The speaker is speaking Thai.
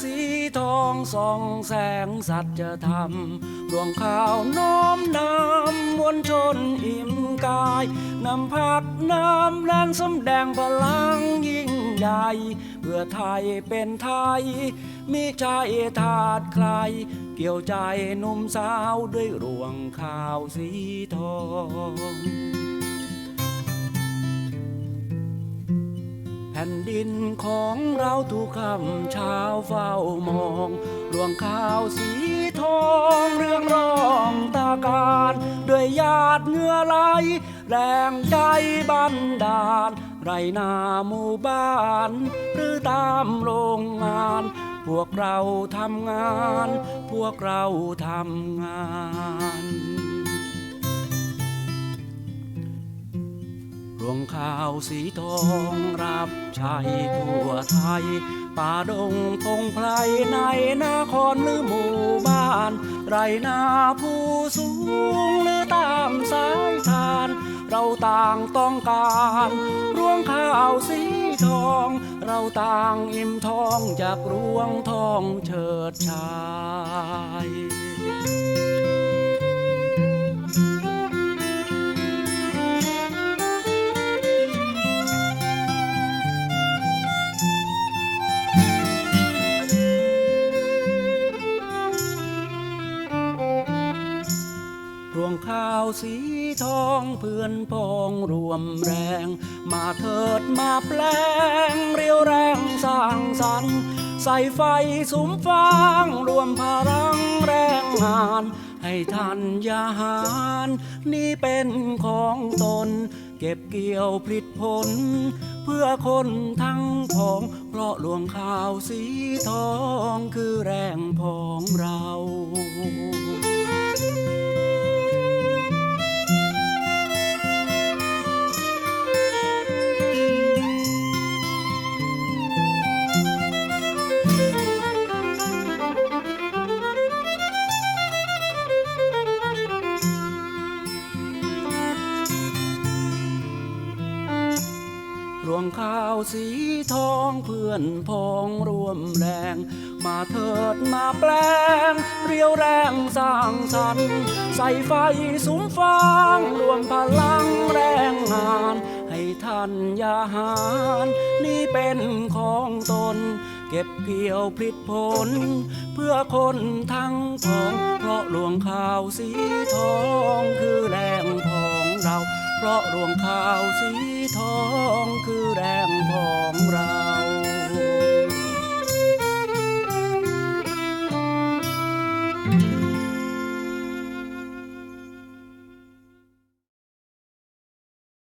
สีทองส่องแสงสัจธรรมรวงข้าวน้อมนำมวลชนอิ่มกายนำพักน้ำแรงสำแดงพลังยิ่งใหญ่เพื่อไทยเป็นไทยมิใจทาดใคร เกี่ยวใจหนุ่มสาวด้วยรวงข้าวสีทอง ผ่นดินของเราทุกคำเช้าเฝ้ามองรวงข้าวสีทองเรื่องรองตาการด้วยหยาดเหงื่อไหลแรงใจบันดาล ไรนาหมู่บ้าน หรือตามโรงงาน พวกเราทำงาน พวกเราทำงาน รวงข้าวสีทองรับใช้ทั่วไทย ป่าดงพงไพรในนครหรือหมู่บ้าน ไรนาผู้สูงหรือตามสายทาน เราต่างต้องการรวงข้าวสีทอง เราต่างอิ่มท้องจากรวงทองเฉิดชาย รวงข้าวสีทองเพื่อนพ้องรวมแรง มาเถิดมาแปลง เรียวแรงสร้างสรรค์ใส่ไฟสุมฟางรวมพลังแรงงาน ให้ท่านยาหาร นี่เป็นของตน เก็บเกี่ยวผลิตผล เพื่อคนทั้งพอง เพราะหลวงข้าวสีทองคือแรงพองเรา รวงข้าวสีทองเพื่อนพ้องรวมแรง มาเถิดมาแปลง เรียวแรงสร้างสรรค์ใส่ไฟสุมฟางรวมพลังแรงงาน ให้ท่านยาหาร นี่เป็นของตน เก็บเกี่ยวผลิตผล เพื่อคนทั้งพองเพราะรวงข้าวสีทอง เพราะรวงข้าวสีทองคือแรง